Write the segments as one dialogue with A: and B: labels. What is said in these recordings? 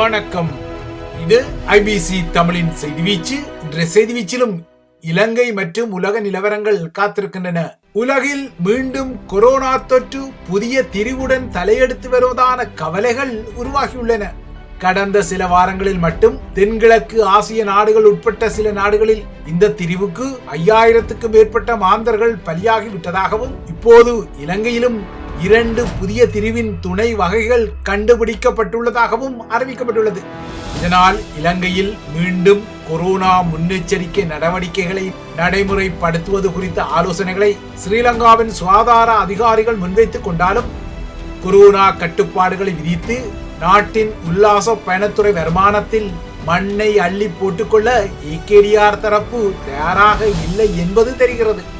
A: வணக்கம். இது ஐபிசி தமிழின் செய்தி வீச்சு. இன்றைய செய்தி வீச்சிலும் இலங்கை மற்றும் உலக நிலவரங்கள் காத்திருக்கின்றன. உலகில் மீண்டும் கொரோனா தொற்று புதிய திரிவுடன் தலையெடுத்து வருவதான கவலைகள் உருவாகியுள்ளன. கடந்த சில வாரங்களில் மட்டும் தென்கிழக்கு ஆசிய நாடுகள் உட்பட்ட சில நாடுகளில் இந்த திரிவுக்கு ஐயாயிரத்துக்கும் மேற்பட்ட மாந்தர்கள் பலியாகிவிட்டதாகவும் இப்போது இலங்கையிலும் இரண்டு புதிய திரிவின் துணை வகைகள் கண்டுபிடிக்கப்பட்டுள்ளதாகவும் அறிவிக்கப்பட்டுள்ளது. இதனால் இலங்கையில் மீண்டும் கொரோனா முன்னெச்சரிக்கை நடவடிக்கைகளை நடைமுறைப்படுத்துவது குறித்த ஆலோசனைகளை ஸ்ரீலங்காவின் சுகாதார அதிகாரிகள் முன்வைத்துக் கொண்டாலும் கொரோனா கட்டுப்பாடுகளை விதித்து நாட்டின் உல்லாச பயணத்துறை வருமானத்தில் மண்ணை அள்ளி போட்டுக்கொள்ள ஏகேடிஆர் தரப்பு தயாராக இல்லை என்பது தெரிகிறது.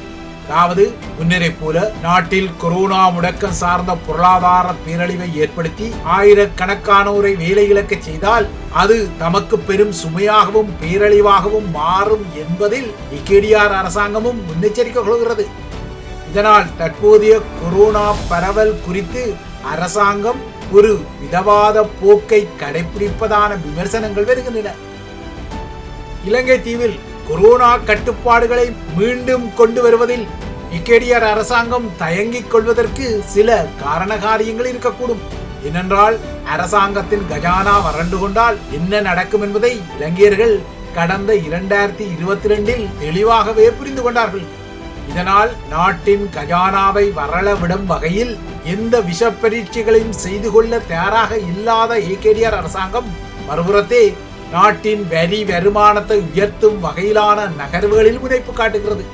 A: அதாவது முன்னரை போல நாட்டில் கொரோனா முடக்கம் சார்ந்த பொருளாதார பேரழிவை ஏற்படுத்தி ஆயிரக்கணக்கானோரை வேலை இழக்க செய்தால் அது தமக்கு பெரும் சுமையாகவும் பேரழிவாகவும் மாறும் என்பதில் இக்கேடிஆர் அரசாங்கமும் முன்னெச்சரிக்கை கொள்கிறது. இதனால் தற்போதைய கொரோனா பரவல் குறித்து அரசாங்கம் ஒரு விதவாத போக்கை கடைபிடிப்பதான விமர்சனங்கள் வருகின்றன. இலங்கை தீவில் கொரோனா கட்டுப்பாடுகளை மீண்டும் கொண்டு வருவதில் இக்கேடியர் அரசாங்கம் தயங்கிக் கொள்வதற்கு சில காரண காரியங்கள் இருக்கக்கூடும். ஏனென்றால் அரசாங்கத்தின் கஜானா வறண்டு கொண்டால் என்ன நடக்கும் என்பதை இலங்கையர்கள் கடந்த இரண்டாயிரத்தி இருபத்தி ரெண்டில் தெளிவாகவே புரிந்து கொண்டார்கள். இதனால் நாட்டின் கஜானாவை வரளவிடும் வகையில் எந்த விஷ பரீட்சைகளையும் செய்து கொள்ள தயாராக இல்லாத ஏகேடிஆர் அரசாங்கம் மறுபுறத்தே நாட்டின் வரி வருமானத்தை உயர்த்தும் வகையிலான நகர்வுகளில் முனைப்பு காட்டுகிறது.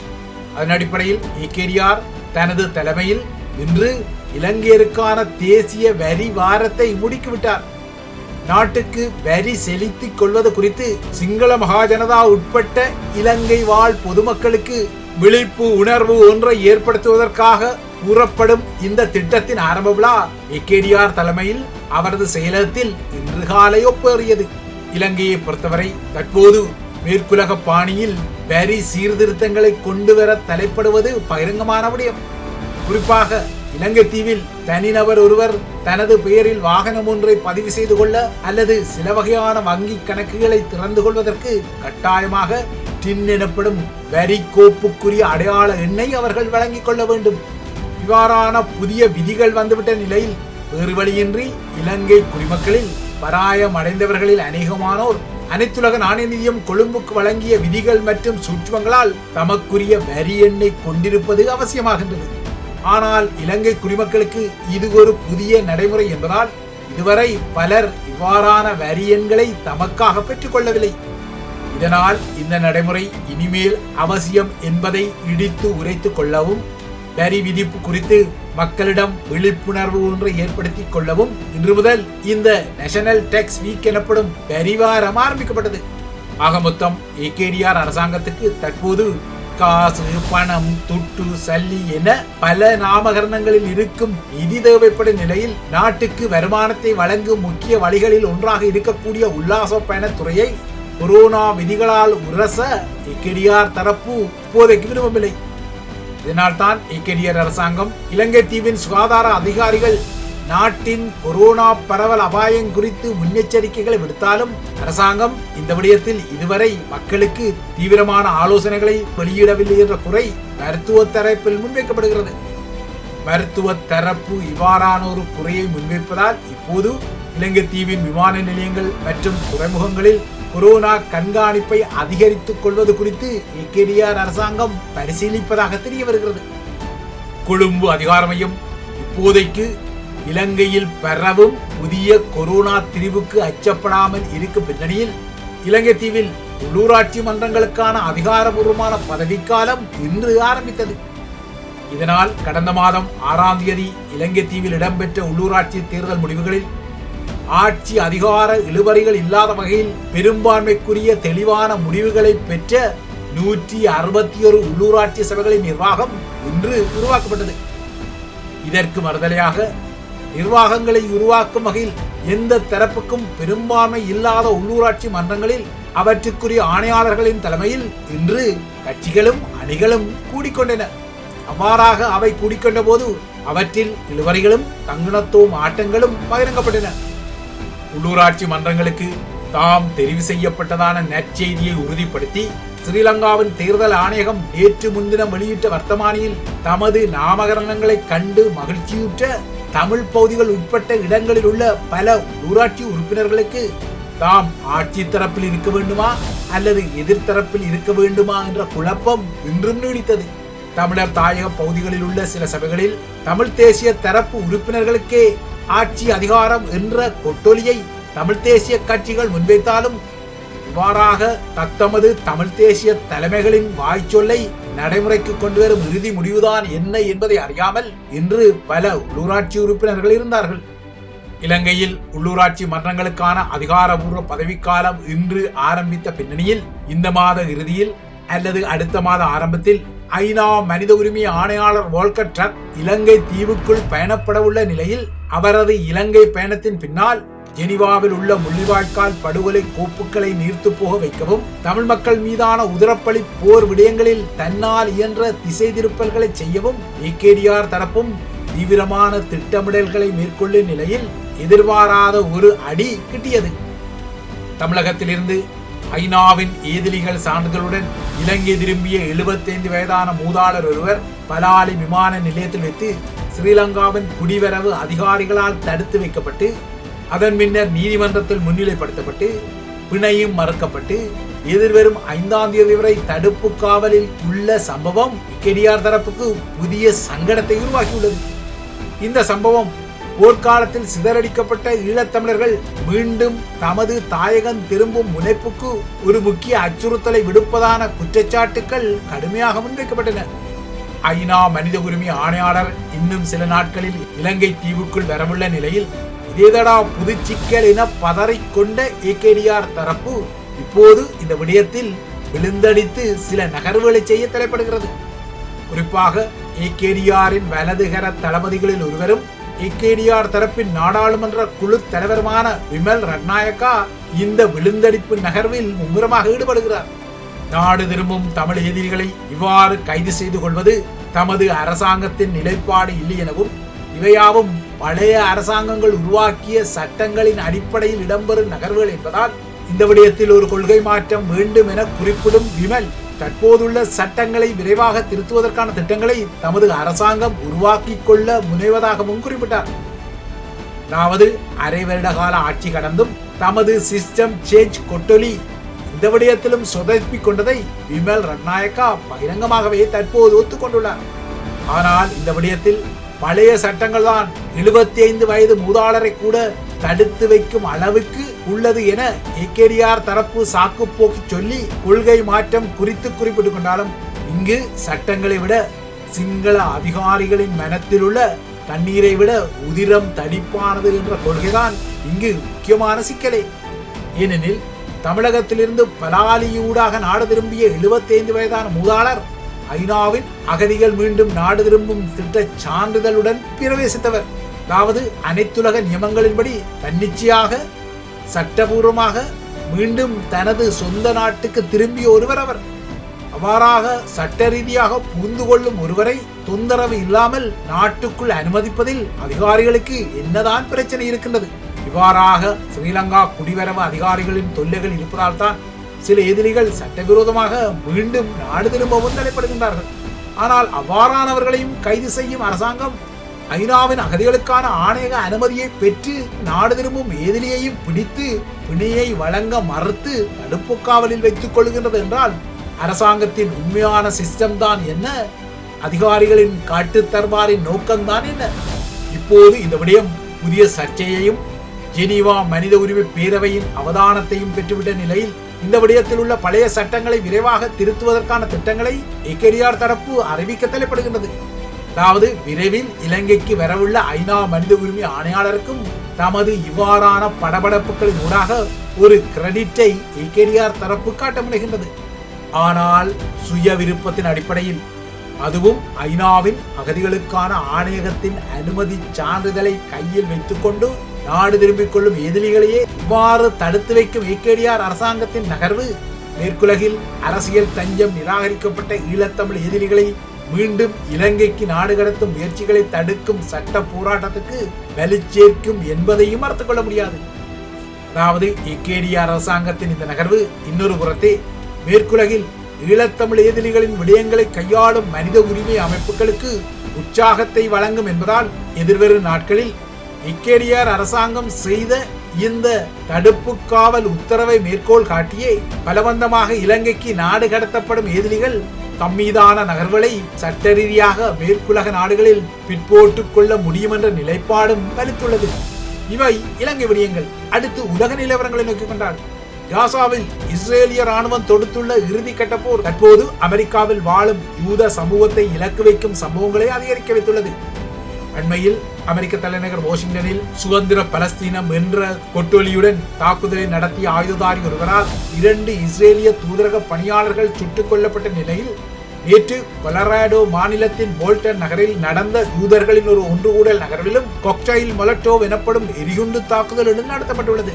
A: அதன் அடிப்படையில் ஏகேடிஆர் தனது தலைமையில் இன்று இலங்கையருக்கான தேசிய வரி வாரத்தை முடுக்கிவிட்டார். நாட்டுக்கு வரி செலுத்திக் கொள்வது குறித்து சிங்கள மகாஜனதா உட்பட்ட இலங்கை வாழ் பொதுமக்களுக்கு விழிப்பு உணர்வு ஒன்றை ஏற்படுத்துவதற்காக கூறப்படும் இந்த திட்டத்தின் ஆரம்ப விழா ஏகேடிஆர் தலைமையில் அவரது செயலகத்தில் இன்று காலை ஒப்பேறியது. இலங்கையை பொறுத்தவரை தற்போது மேற்குலக பாணியில் வரி சீர்திருத்தங்களை கொண்டு வர தலைப்படுவது பகிரங்கமான விடயம். குறிப்பாக இலங்கை தீவில் தனிநபர் ஒருவர் தனது பெயரில் வாகனம் ஒன்றை பதிவு செய்து கொள்ள அல்லது சில வகையான வங்கி கணக்குகளை திறந்து கொள்வதற்கு கட்டாயமாக டின் எனப்படும் வரி கோப்புக்குரிய அடையாள எண்ணை அவர்கள் வழங்கிக் கொள்ள வேண்டும். இவ்வாறான புதிய விதிகள் வந்துவிட்ட நிலையில் வேறு வழியின்றி இலங்கை குடிமக்களில் பராயம் அடைந்தவர்களில் அநேகமானோர் அனைத்துலக நாணய நிதியம் கொழும்புக்கு வழங்கிய விதிகள் மற்றும் சுற்றுவங்களால் தமக்குரிய வரி எண்ணை கொண்டிருப்பது அவசியமாகின்றது. ஆனால் இலங்கை குடிமக்களுக்கு இது ஒரு புதிய நடைமுறை என்பதால் இதுவரை பலர் இவ்வாறான வரி எண்களை தமக்காக பெற்றுக் கொள்ளவில்லை இதனால் இந்த நடைமுறை இனிமேல் அவசியம் என்பதை இடித்து உரைத்துக் கொள்ளவும் வரி விதிப்பு குறித்து மக்களிடம் விழிப்புணர்வு ஒன்றை ஏற்படுத்திக் கொள்ளவும் இன்று முதல் இந்த நேஷனல் டேக்ஸ் வீக் எனப்படும் வரிவாரம் ஆரம்பிக்கப்பட்டது. ஆக மொத்தம் ஏகேடிஆர் அரசாங்கத்துக்கு தற்போது காசு பணம் துட்டு சல்லி என பல நாமகரணங்களில் இருக்கும் நிதி தேவைப்படும் நிலையில் நாட்டுக்கு வருமானத்தை வழங்கும் முக்கிய வழிகளில் ஒன்றாக இருக்கக்கூடிய உல்லாச பயணத்துறையை கொரோனா விதிகளால் உரச ஏகேடிஆர் தரப்பு இப்போதைக்கு விரும்பவில்லை. இதனால்தான் இக்கெடியர் அரசாங்கம் இலங்கை தீவின் சுகாதார அதிகாரிகள் நாட்டின் கொரோனா பரவல் அபாயம் குறித்து முன்னெச்சரிக்கைகளை விடுத்தாலும் அரசாங்கம் இந்த விடயத்தில் இதுவரை மக்களுக்கு தீவிரமான ஆலோசனைகளை வெளியிடவில்லை என்ற குறை மருத்துவ தரப்பில் முன்வைக்கப்படுகிறது. மருத்துவ தரப்பு இவ்வாறான ஒரு குறையை முன்வைப்பதால் இப்போது இலங்கை தீவின் விமான நிலையங்கள் மற்றும் துறைமுகங்களில் கொரோனா கண்காணிப்பை அதிகரித்துக் கொள்வது குறித்து ஏகேடிஆர் அரசாங்கம் பரிசீலிப்பதாக தெரிய வருகிறது. கொழும்பு அதிகார மையம் இப்போதைக்கு இலங்கையில் பரவும் புதிய கொரோனா திரிவுக்கு அச்சப்படாமல் இருக்கும் பின்னணியில் இலங்கை தீவில் உள்ளூராட்சி மன்றங்களுக்கான அதிகாரபூர்வமான பதவிக்காலம் இன்று ஆரம்பித்தது. இதனால் கடந்த மாதம் ஆறாம் தேதி இலங்கை தீவில் இடம்பெற்ற உள்ளூராட்சி தேர்தல் முடிவுகளில் ஆட்சி அதிகார இழுவறிகள் இல்லாத வகையில் பெரும்பான்மைக்குரிய தெளிவான முடிவுகளை பெற்ற நூற்றி அறுபத்தி ஒரு உள்ளூராட்சி சபைகளின் நிர்வாகம் இன்று உருவாக்கப்பட்டது. இதற்கு மறுதலையாக நிர்வாகங்களை உருவாக்கும் வகையில் எந்த தரப்புக்கும் பெரும்பான்மை இல்லாத உள்ளூராட்சி மன்றங்களில் அவற்றுக்குரிய ஆணையாளர்களின் தலைமையில் இன்று கட்சிகளும் அணிகளும் கூடிக்கொண்டன. அவ்வாறாக அவை கூடிக்கொண்ட போது அவற்றில் இழுவறிகளும் தங்குணத்துவம் ஆட்டங்களும் பகிரங்கப்பட்டன. உள்ளூராட்சி மன்றங்களுக்கு தாம் தெரிவு செய்யப்பட்டதான நற்செய்தியை உறுதிப்படுத்தி ஸ்ரீலங்காவின் தேர்தல் ஆணையகம் நேற்று முன்தினம் வெளியிட்ட வர்த்தமானியில் தமது நாமகரணங்களை கண்டு மகிழ்ச்சியுற்ற தமிழ் பகுதிகள் உட்பட்ட இடங்களில் உள்ள பல உள்ளூராட்சி உறுப்பினர்களுக்கு தாம் ஆட்சி தரப்பில் இருக்க வேண்டுமா அல்லது எதிர்த்தரப்பில் இருக்க வேண்டுமா என்ற குழப்பம் இன்றும் நீடித்தது. தமிழர் தாயக பகுதிகளில் உள்ள சில சபைகளில் தமிழ் தேசிய தரப்பு உறுப்பினர்களுக்கே ஆட்சி அதிகாரம் என்ற கொட்டொலியை தமிழ் தேசிய கட்சிகள் முன்வைத்தாலும் இவ்வாறாக தத்தமது தமிழ் தேசிய தலைமைகளின் வாய்ச்சொல்லை நடைமுறைக்கு கொண்டு வரும் இறுதி முடிவுதான் என்ன என்பதை அறியாமல் இன்று பல உள்ளூராட்சி உறுப்பினர்கள் இருந்தார்கள். இலங்கையில் உள்ளூராட்சி மன்றங்களுக்கான அதிகாரபூர்வ பதவிக்காலம் இன்று ஆரம்பித்த பின்னணியில் இந்த மாத இறுதியில் அல்லது அடுத்த மாத ஆரம்பத்தில் ஐநா மனித உரிமை ஆணையாளர் வோல்கர் ட்ரக் இலங்கை தீவுக்குள் பயணப்பட உள்ள நிலையில் அவரது இலங்கை பயணத்தின் பின்னால் ஜெனிவாவில் உள்ள முள்ளிவாய்க்கால் படுகொலை கோப்புகளை நீர்த்து போக வைக்கவும் தமிழ் மக்கள் மீதான உதரப்பழி போர் விடயங்களில் தன்னால் இயன்ற திசை திருப்பல்களை செய்யவும் ஏகேடிஆர் தரப்பும் தீவிரமான திட்டமிடல்களை மேற்கொள்ளும் நிலையில் எதிர்பாராத ஒரு அடி கிட்டியது. தமிழகத்திலிருந்து ஐநாவின் ஏதிலிகள் சான்றுகளுடன் இலங்கை திரும்பிய எழுபத்தைந்து வயதான மூதாளர் ஒருவர் பலாலி விமான நிலையத்தில் வைத்து ஸ்ரீலங்காவின் குடிவரவு அதிகாரிகளால் தடுத்து வைக்கப்பட்டு அதன் பின்னர் நீதிமன்றத்தில் முன்னிலைப்படுத்தப்பட்டு பிணையும் மறுக்கப்பட்டு எதிர்வரும் ஐந்தாம் தேதி வரை தடுப்பு காவலில் உள்ள சம்பவம் கெடியார் தரப்புக்கு புதிய சங்கடத்தை உருவாக்கியுள்ளது. இந்த சம்பவம் போர்க்காலத்தில் சிதறடிக்கப்பட்ட ஈழத்தமிழர்கள் மீண்டும் தமது தாயகம் திரும்பும் முனைப்புக்கு ஒரு முக்கிய அச்சுறுத்தலை விடுப்பதான குற்றச்சாட்டுகள் கடுமையாக முன்வைக்கப்பட்டன ஐநா மனித உரிமை ஆணையாளர் இன்னும் சில நாட்களில் இலங்கை தீவுக்குள் வரவுள்ள நிலையில் இதேதடா புதுச்சிக்கல் என பதறிக்கொண்ட ஏகேடிஆர் தரப்பு இப்போது இந்த விடயத்தில் விழுந்தடித்து சில நகர்வுகளை செய்ய தலைப்படுகிறது. குறிப்பாக ஏகேடிஆரின் வலதுகர தளபதிகளில் ஒருவரும் ஏகேடிஆர் தரப்பின் நாடாளுமன்ற குழு தலைவருமான விமல் ரட்நாயக்கா இந்த விழுந்தடிப்பு நகர்வில் மும்முரமாக ஈடுபடுகிறார். நாடு திரும்பும் தமிழ் எதிரிகளை இவ்வாறு கைது செய்து கொள்வது தமது அரசாங்கத்தின் நிலைப்பாடு இல்லை எனவும் இவையாவும் பழைய அரசாங்கங்கள் உருவாக்கிய சட்டங்களின் அடிப்படையில் இடம்பெறும் நகர்வுகள் என்பதால் இந்த விடயத்தில் ஒரு கொள்கை மாற்றம் வேண்டும் என குறிப்பிடும் விமல் தற்போதுள்ள சட்டங்களை விரைவாக திருத்துவதற்கான திட்டங்களை தமது அரசாங்கம் உருவாக்கிக் கொள்ள முனைவதாகவும் குறிப்பிட்டார். அதாவது அரை வருட கால ஆட்சி கடந்தும் தமது சிஸ்டம் சேஞ்ச் கொட்டொலி இந்த விடயத்திலும் சொதப்பிக் கொண்டதை விமல் ரட்நாயக்கா பகிரங்கமாகவே தற்போது ஒத்துக்கொண்டுள்ளார். ஆனால் இந்த விடயத்தில் பழைய சட்டங்கள் தான் எழுபத்தி ஐந்து வயது மூதாளரை கூட தடுத்து வைக்கும் அளவுக்கு உள்ளது என ஏகேடிஆர் தரப்பு சாக்கு போக்கு சொல்லி கொள்கை மாற்றம் குறித்து குறிப்பிட்டுக் கொண்டாலும் இங்கு சட்டங்களை விட சிங்கள அதிகாரிகளின் மனத்தில் உள்ள தண்ணீரை விட உதிரம் தடிப்பானது என்ற கொள்கைதான் இங்கு முக்கியமான சிக்கலே. ஏனெனில் தமிழகத்திலிருந்து பலாலியூடாக நாடு திரும்பிய எழுபத்தைந்து வயதான மூதாளர் ஐநாவின் அகதிகள் மீண்டும் நாடு திரும்பும் திட்ட சான்றிதழுடன் பிரவேசித்தவர். அதாவது அனைத்துலக நியமங்களின்படி தன்னிச்சையாக சட்டபூர்வமாக மீண்டும் தனது சொந்த நாட்டுக்கு திரும்பிய ஒருவர் அவர். அவ்வாறாக சட்ட ரீதியாக புரிந்து கொள்ளும் ஒருவரை தொந்தரவு இல்லாமல் நாட்டுக்குள் அனுமதிப்பதில் அதிகாரிகளுக்கு என்னதான் பிரச்சனை இருக்கின்றது? இவ்வாறாக ஸ்ரீலங்கா குடிவரவு அதிகாரிகளின் தொல்லைகள் இருப்பதால் தான் சில எதிரிகள் சட்டவிரோதமாக மீண்டும் நாடு திரும்பவும் தலைப்படுகின்றார்கள் ஆனால் அவ்வாறானவர்களையும் கைது செய்யும் அரசாங்கம் ஐநாவின் அகதிகளுக்கான ஆணையக அனுமதியை பெற்று நாடு திரும்பும் ஏதிலியையும் பிடித்து பிணையை வழங்க மறுத்து தடுப்பு காவலில் வைத்துக் கொள்கின்றது என்றால் அரசாங்கத்தின் உண்மையான சிஸ்டம் தான் என்ன? அதிகாரிகளின் காட்டு தர்பாரின் நோக்கம்தான் என்ன? இப்போது இந்த விடயம் புதிய சர்ச்சையையும் ஜெனீவா மனித உரிமை பேரவையின் அவதானத்தையும் பெற்றுவிட்ட நிலையில் இந்த விடயத்தில் உள்ள பழைய சட்டங்களை விரைவாக திருத்துவதற்கான திட்டங்களை எக்கெரியார் தரப்பு அறிவிக்க தலைப்படுகின்றது. அதாவது விரைவில் இலங்கைக்கு வரவுள்ள ஐநா மனித உரிமை ஆணையாளருக்கும் தமது இவ்வாறான படபடப்புகளின் ஊடாக ஒரு கிரெடிட்டை ஏகேடிஆர் தரப்பு காட்ட முனைகின்றது. ஆனால் சுய விருப்பத்தின் அடிப்படையில் அதுவும் ஐநாவின் அகதிகளுக்கான ஆணையகத்தின் அனுமதி சான்றிதழை கையில் வைத்துக்கொண்டு நாடு திரும்பிக் கொள்ளும் எதிரிகளையே இவ்வாறு தடுத்து வைக்கும் ஏகேடிஆர் அரசாங்கத்தின் நகர்வு. மேற்குலகில் அரசியல் தஞ்சம் நிராகரிக்கப்பட்ட ஈழத்தமிழ் எதிரிகளை மீண்டும் இலங்கைக்கு நாடு கடத்தும் முயற்சிகளை தடுக்கும் சட்ட போராட்டத்துக்கு வலுச்சேர்க்கும் என்பதையும் மறுத்துக் கொள்ள முடியாது. அதாவது இக்கேடிய அரசாங்கத்தின் இந்த நகர்வு இன்னொரு புறத்தே மேற்குலகில் ஈழத்தமிழ் எதிரிகளின் விடயங்களை கையாளும் மனித உரிமை அமைப்புகளுக்கு உற்சாகத்தை வழங்கும் என்பதால் எதிர்வரும் நாட்களில் இக்கேடியார் அரசாங்கம் செய்த இந்த தடுப்பு காவல் உத்தரவை மேற்கோள் காட்டியே பலவந்தமாக இலங்கைக்கு நாடு கடத்தப்படும் எதிரிகள் தம்மீதான நகர்வுகளை சட்ட ரீதியாக மேற்குலக நாடுகளில் பிற்போட்டுக் கொள்ள முடியும் என்ற நிலைப்பாடும் வலுத்துள்ளது இவை இலங்கை விடயங்கள். அடுத்து உலக நிலவரங்களை நோக்கிக் கொண்டார். காசாவில் இஸ்ரேலிய ராணுவம் தொடுத்துள்ள இறுதி போர் தற்போது அமெரிக்காவில் வாழும் யூத சமூகத்தை இலக்கு வைக்கும் சம்பவங்களை அதிகரிக்க வைத்துள்ளது. அண்மையில் அமெரிக்க தலைநகர் வாஷிங்டனில் சுதந்திர பலஸ்தீனம் என்ற கொட்டொலியுடன் தாக்குதலை நடத்திய ஆயுததாரி ஒருவரால் இரண்டு இஸ்ரேலிய தூதரக பணியாளர்கள் சுட்டுக் கொல்லப்பட்ட நிலையில் நேற்று கொலராடோ மாநிலத்தின் போல்டன் நகரில் நடந்த யூதர்களின் ஒரு ஒன்றுகூடல் நகர்விலும் கொக்டைல் மொலட்டோவ் எனப்படும் எரிகுண்டு தாக்குதலுடன் நடத்தப்பட்டுள்ளது.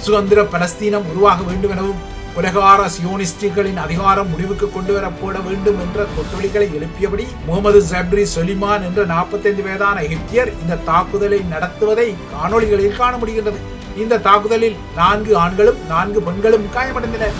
A: சுதந்திர பலஸ்தீனம் உருவாக வேண்டும் எனவும் உலகார சியோனிஸ்டுகளின் அதிகாரம் முடிவுக்கு கொண்டு வரப்பட வேண்டும் என்ற கொத்தொழிகளை எழுப்பியபடி முகமது ஜப்ரி சொலிமான் என்ற நாற்பத்தைந்து வயதான எகிப்தியர் இந்த தாக்குதலை நடத்துவதை காணொளிகளில் காண முடிகின்றது. இந்த தாக்குதலில் நான்கு ஆண்களும் நான்கு பெண்களும் காயமடைந்தனர்.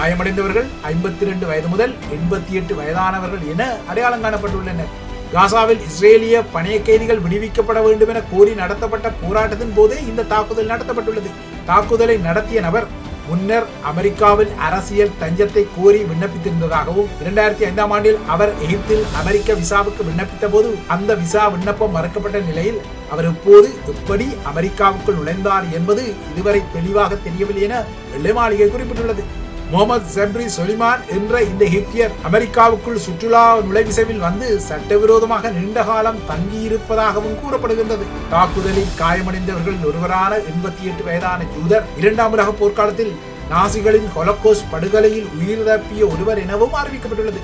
A: காயமடைந்தவர்கள் ஐம்பத்தி ரெண்டு வயது முதல் எண்பத்தி எட்டு வயதானவர்கள் என அடையாளம் காணப்பட்டுள்ளனர். காசாவில் இஸ்ரேலிய பணைய கைதிகள் விடுவிக்கப்பட வேண்டும் என கோரி நடத்தப்பட்ட போராட்டத்தின் போதே இந்த தாக்குதல் நடத்தப்பட்டுள்ளது. தாக்குதலை நடத்திய நபர் முன்னர் அமெரிக்காவில் அரசியல் தஞ்சத்தை கோரி விண்ணப்பித்திருந்ததாகவும் இரண்டாயிரத்தி ஐந்தாம் ஆண்டில் அவர் எகிப்தில் அமெரிக்க விசாவுக்கு விண்ணப்பித்த போது அந்த விசா விண்ணப்பம் மறுக்கப்பட்ட நிலையில் அவர் இப்போது எப்படி அமெரிக்காவுக்குள் நுழைந்தார் என்பது இதுவரை தெளிவாக தெரியவில்லை என வெள்ளை மாளிகை குறிப்பிட்டுள்ளது. முகமது ஜப்ரி சொலிமான் என்ற இந்த எகிப்தியர் அமெரிக்காவுக்குள் சுற்றுலா நுழைவிசைவில் வந்து சட்டவிரோதமாக நீண்ட காலம் தங்கியிருப்பதாகவும் கூறப்படுகின்றது. தாக்குதலில் காயமடைந்தவர்கள் ஒருவரான எண்பத்தி எட்டு வயதான யூதர் இரண்டாம் உலக போர்க்காலத்தில் நாசிகளின் ஹொலோகோஸ் படுகொலையில் உயிர் தப்பிய ஒருவர் எனவும் அறிவிக்கப்பட்டுள்ளது.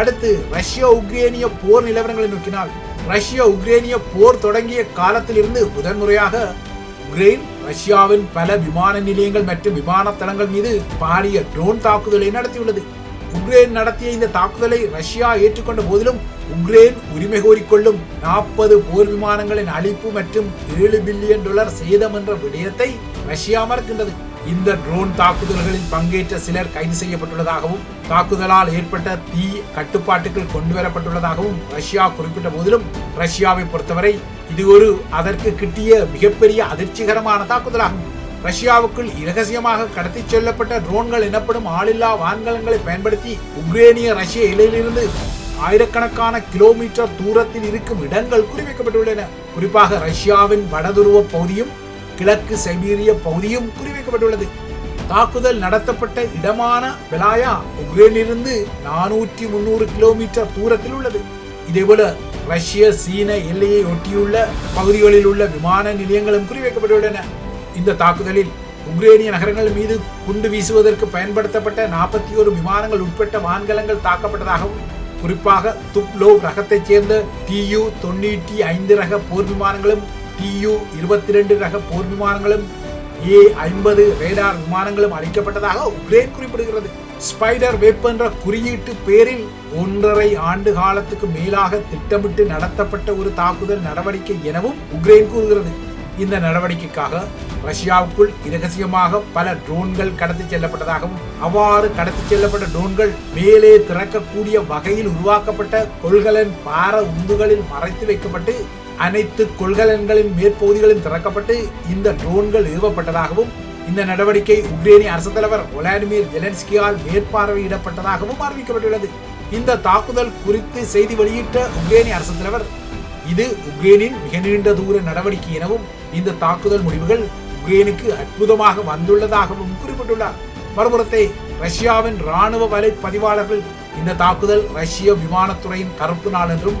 A: அடுத்து ரஷ்யா உக்ரேனிய போர் நிலவரங்களை நோக்கினால் ரஷ்யா உக்ரேனிய போர் தொடங்கிய காலத்திலிருந்து முதன்முறையாக உக்ரைன் ரஷ்யாவின் பல விமான நிலையங்கள் மற்றும் விமான தளங்கள் மீது பாரிய ட்ரோன் தாக்குதலை நடத்தியுள்ளது. உக்ரைன் நடத்திய இந்த தாக்குதலை ரஷ்யா ஏற்றுக்கொண்ட போதிலும் உக்ரைன் உரிமை கோரிக்கொள்ளும் நாற்பது போர் விமானங்களின் அழிப்பு மற்றும் ஏழு பில்லியன் டாலர் சேதம் என்ற விடயத்தை ரஷ்யா மறுக்கின்றது. இந்த ட்ரோன் தாக்குதல்களில் பங்கேற்ற சிலர் கைது செய்யப்பட்டுள்ளதாகவும் தாக்குதலால் ஏற்பட்ட தீ கட்டுப்பாட்டுக்குள் கொண்டு வரப்பட்டுள்ளதாகவும் ரஷ்யா குறிப்பிட்ட போதிலும் ரஷ்யாவை பொறுத்தவரை இது ஒரு அதற்கு கிட்டிய மிகப்பெரிய அதிர்ச்சிகரமான தாக்குதலாகும். ரஷ்யாவுக்குள் இரகசியமாக கடத்திச் செல்லப்பட்ட ட்ரோன்கள் எனப்படும் ஆளில்லா வான்கலங்களை பயன்படுத்தி உக்ரேனிய ரஷ்ய எல்லையிலிருந்து ஆயிரக்கணக்கான கிலோமீட்டர் தூரத்தில் இருக்கும் இடங்கள் குறிவைக்கப்பட்டுள்ளன. குறிப்பாக ரஷ்யாவின் வடதுருவ பகுதியும் கிழக்கு சைபீரிய பகுதியும் குறிவைக்கப்பட்டுள்ளது. தாக்குதல் நடத்தப்பட்ட இடமான பெலாயா உக்ரைனிலிருந்து நானூற்றி முன்னூறு கிலோமீட்டர் தூரத்தில் உள்ளது. இதேபோல ரஷ்ய சீன எல்லையை ஒட்டியுள்ள பகுதிகளில் உள்ள விமான நிலையங்களும் குறிவைக்கப்பட்டுள்ளன. இந்த தாக்குதலில் உக்ரேனிய நகரங்கள் மீது குண்டு வீசுவதற்கு பயன்படுத்தப்பட்ட நாற்பத்தி ஒரு விமானங்கள் உட்பட்ட வான்கலங்கள் தாக்கப்பட்டதாகவும் குறிப்பாக துப்லோவ் ரகத்தைச் சேர்ந்த டியு தொண்ணூற்றி ஐந்து ரக போர் விமானங்களும் டியு இருபத்தி ரெண்டு ரக போர் விமானங்களும் ஏ ஐம்பது ரேடார் விமானங்களும் அளிக்கப்பட்டதாக உக்ரைன் குறிப்பிடுகிறது. ஸ்பைடர் வெப் என்ற குறியீட்டு பேரில் ஒன்றரை ஆண்டு காலத்துக்கு மேலாக திட்டமிட்டு நடத்தப்பட்ட ஒரு தாக்குதல் நடவடிக்கை எனவும் உக்ரைன் கூறுகிறது. இந்த நடவடிக்கைக்காக ரஷ்யாவுக்குள் இரகசியமாக பல ட்ரோன்கள் கடத்தி செல்லப்பட்டதாகவும் அவ்வாறு கடத்தி செல்லப்பட்ட ட்ரோன்கள் மேலே திறக்கக்கூடிய வகையில் உருவாக்கப்பட்ட கொள்கலன் பார உந்துகளில் மறைத்து வைக்கப்பட்டு அனைத்து கொள்கலன்களின் மேற்பகுதிகளும் திறக்கப்பட்டு இந்த ட்ரோன்கள் நிறுவப்பட்டதாகவும் இந்த நடவடிக்கை உக்ரேனிய அரசு தலைவர் ஒலாடிமிர் ஜெலன்ஸ்கியால் மேற்பார்வையிடப்பட்டதாகவும் அறிவிக்கப்பட்டுள்ளது. இந்த தாக்குதல் குறித்து செய்தி வெளியிட்ட உக்ரேனிய அரசு தலைவர் இது உக்ரேனின் மிக நீண்ட தூர நடவடிக்கை எனவும் இந்த தாக்குதல் முடிவுகள் உக்ரேனுக்கு அற்புதமாக வந்துள்ளதாகவும் குறிப்பிட்டுள்ளார். மறுபுறத்தை ரஷ்யாவின் ராணுவ வலை பதிவாளர்கள் இந்த தாக்குதல் ரஷ்ய விமானத்துறையின் கருப்பு நாள் என்றும்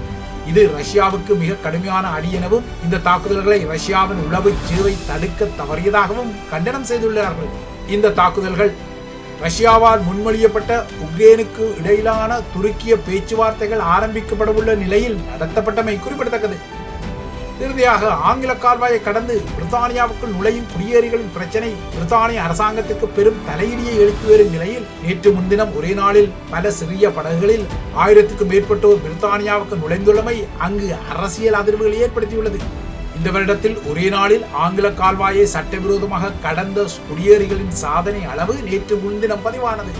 A: இது ரஷ்யாவுக்கு மிக கடுமையான அடி எனவும் இந்த தாக்குதல்களை ரஷ்யாவின் உளவு ஜீவை தடுக்க தவறியதாகவும் கண்டனம் செய்துள்ளார்கள். இந்த தாக்குதல்கள் ரஷ்யாவால் முன்மொழியப்பட்ட உக்ரேனுக்கு இடையிலான துருக்கிய பேச்சுவார்த்தைகள் ஆரம்பிக்கப்படவுள்ள நிலையில் நடத்தப்பட்டமை குறிப்பிடத்தக்கது. இறுதியாக ஆங்கில கால்வாயை கடந்து பிரித்தானியாவுக்குள் நுழையும் குடியேறிகளின் பிரச்சனை பிரித்தானிய அரசாங்கத்துக்கு பெரும் தலையீடியை எழுப்பி வரும் நிலையில் நேற்று முன்தினம் ஒரே நாளில் பல சிறிய படகுகளில் ஆயிரத்துக்கும் மேற்பட்டோர் பிரித்தானியாவுக்கு நுழைந்துள்ளமை அங்கு அரசியல் அதிர்வுகளை ஏற்படுத்தியுள்ளது. இந்த வருடத்தில் ஒரே நாளில் ஆங்கில கால்வாயை சட்டவிரோதமாக கடந்த குடியேறிகளின் சாதனை அளவு நேற்று முன்தினம் பதிவானது.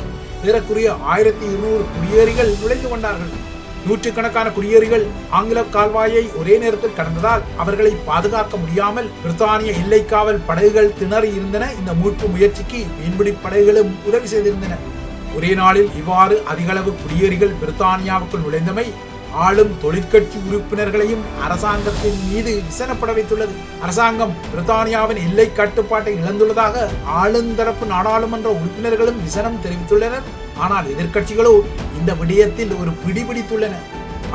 A: ஏறக்குறைய ஆயிரத்தி இருநூறு குடியேறிகள் நுழைந்து கொண்டார்கள். நூற்றுக்கணக்கான குடியேறிகள் ஆங்கில கால்வாயை ஒரே நேரத்தில் கடந்ததால் அவர்களை பாதுகாக்க முடியாமல் பிரித்தானிய எல்லை காவல் படகுகள் திணறி இருந்தன. இந்த மீட்பு முயற்சிக்கு மீன்பிடி படகுகளும் உதவி செய்திருந்தன. ஒரே நாளில் இவ்வாறு அதிகளவு குடியேறிகள் பிரித்தானியாவுக்குள் நுழைந்தமை ஆளும் தொழிற்கட்சி உறுப்பினர்களையும் அரசாங்கத்தின் மீது விசனப்பட வைத்துள்ளது. அரசாங்கம் பிரித்தானியாவின் எல்லை கட்டுப்பாட்டை இழந்துள்ளதாக ஆளுந்தரப்பு நாடாளுமன்ற உறுப்பினர்களும் விசனம் தெரிவித்துள்ளனர். ஆனால் எதிர்க்கட்சிகளோ இந்த விடயத்தில் ஒரு பிடிபிடித்துள்ளன.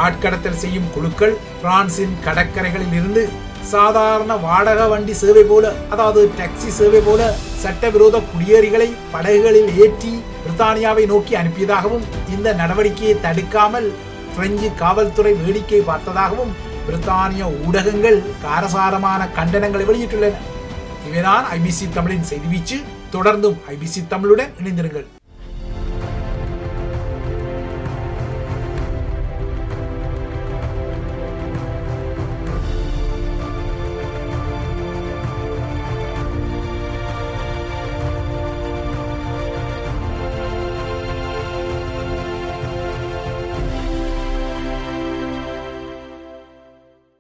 A: ஆட்கடத்தல் செய்யும் குழுக்கள் பிரான்சின் கடற்கரைகளில் இருந்து சாதாரண வாடக வண்டி சேவை போல அதாவது டாக்ஸி சேவை போல சட்டவிரோத குடியேறிகளை படகுகளில் ஏற்றி பிரித்தானியாவை நோக்கி அனுப்பியதாகவும் இந்த நடவடிக்கையை தடுக்காமல் பிரெஞ்சு காவல்துறை வேடிக்கை பார்த்ததாகவும் பிரித்தானிய ஊடகங்கள் காரசாரமான கண்டனங்களை வெளியிட்டுள்ளன. இவைதான் ஐபிசி தமிழின் செய்தி வீச்சு. தொடர்ந்தும் ஐபிசி தமிழுடன் இணைந்திருங்கள்.